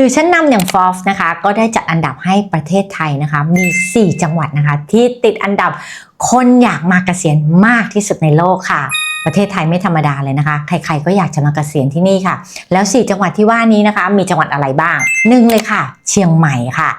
สื่อชั้นนำอย่าง Forbes นะคะ ก็ได้จัดอันดับให้ประเทศไทยนะคะ มี 4 จังหวัดนะคะ ที่ติดอันดับคนอยากมาเกษียณมากที่สุดในโลกค่ะ ประเทศไทยไม่ธรรมดาเลยนะคะ ใครๆก็อยากจะมาเกษียณที่นี่ค่ะ แล้ว 4 จังหวัดที่ว่านี้นะคะ มีจังหวัดอะไรบ้างหนึ่งเลยค่ะ เชียงใหม่ค่ะ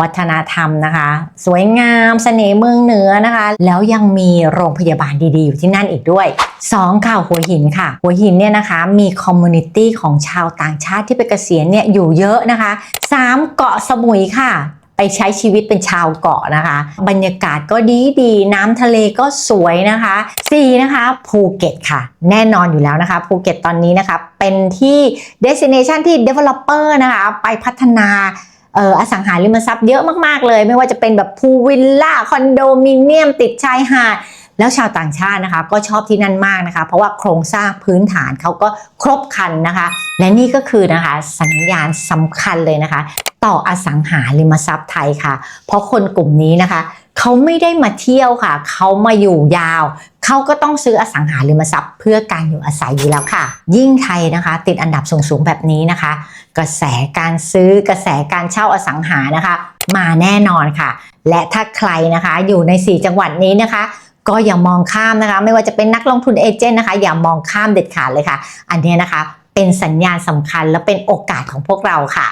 วัฒนธรรมนะคะ สวยงามเสน่ห์เมืองเหนือนะคะ แล้วยังมีโรงพยาบาลดีๆ อยู่ที่นั่นอีกด้วย 2. ค่ะหัวหินค่ะ หัวหินเนี่ยนะคะมีคอมมูนิตี้ของชาวต่างชาติที่ไปเกษียณเนี่ยอยู่เยอะนะคะ 3. เกาะสมุยค่ะไปใช้ชีวิตเป็นชาวเกาะนะคะ บรรยากาศก็ดีดีๆน้ำทะเลก็สวยนะคะ 4. นะคะภูเก็ตค่ะ แน่นอนอยู่แล้วนะคะภูเก็ตตอนนี้นะคะ เป็นที่ destination ที่ developer นะคะ ไปพัฒนา อออสังหาริมทรัพย์เยอะมากๆเลย ไม่ว่าจะเป็นแบบพูลวิลล่าคอนโดมิเนียมติดชายหาดแล้วชาวต่างชาตินะคะ ก็ชอบที่นั่นมากนะคะ เพราะว่าโครงสร้างพื้นฐานเขาก็ครบครันนะคะ และนี่ก็คือนะคะ สัญญาณสำคัญเลยนะคะ ต่ออสังหาริมทรัพย์ไทยค่ะ เพราะคนกลุ่มนี้นะคะเขาไม่ได้มาเที่ยวค่ะ เขามาอยู่ยาว เขาก็ต้องซื้ออสังหาริมทรัพย์ เพื่อการอยู่อาศัยอยู่แล้วค่ะ ยิ่งไทยนะคะ ติดอันดับสูงๆแบบนี้นะคะ กระแสการซื้อกระแสการเช่าอสังหานะคะ มาแน่นอนค่ะ และถ้าใครนะคะอยู่ใน 4 จังหวัดนี้นะคะก็อย่ามองข้ามนะคะ ไม่ว่าจะเป็นนักลงทุนเอเจนต์นะคะ อย่ามองข้ามเด็ดขาดเลยค่ะ อันนี้นะคะเป็นสัญญาณสำคัญและเป็นโอกาสของพวกเราค่ะ